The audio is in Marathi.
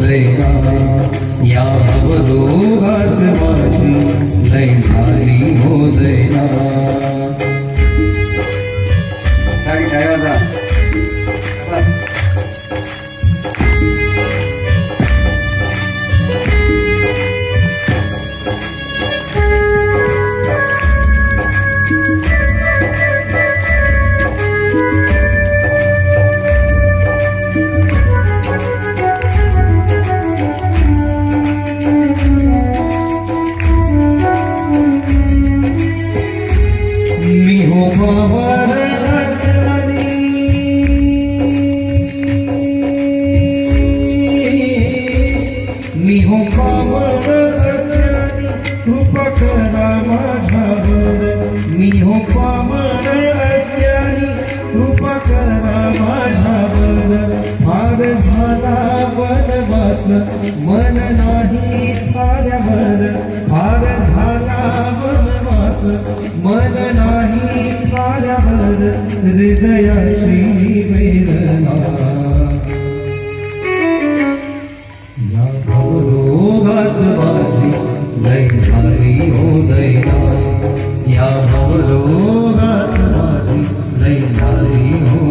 दैना या भवरोगात उपकरा माझ्यावर फार झाला मन नाही फार झाला वनवास मन नाही फाऱ्यावर हृदयाची वेदना या भवरोगात माझी लय झाली हो या भवरोगात माझी लय झाली हो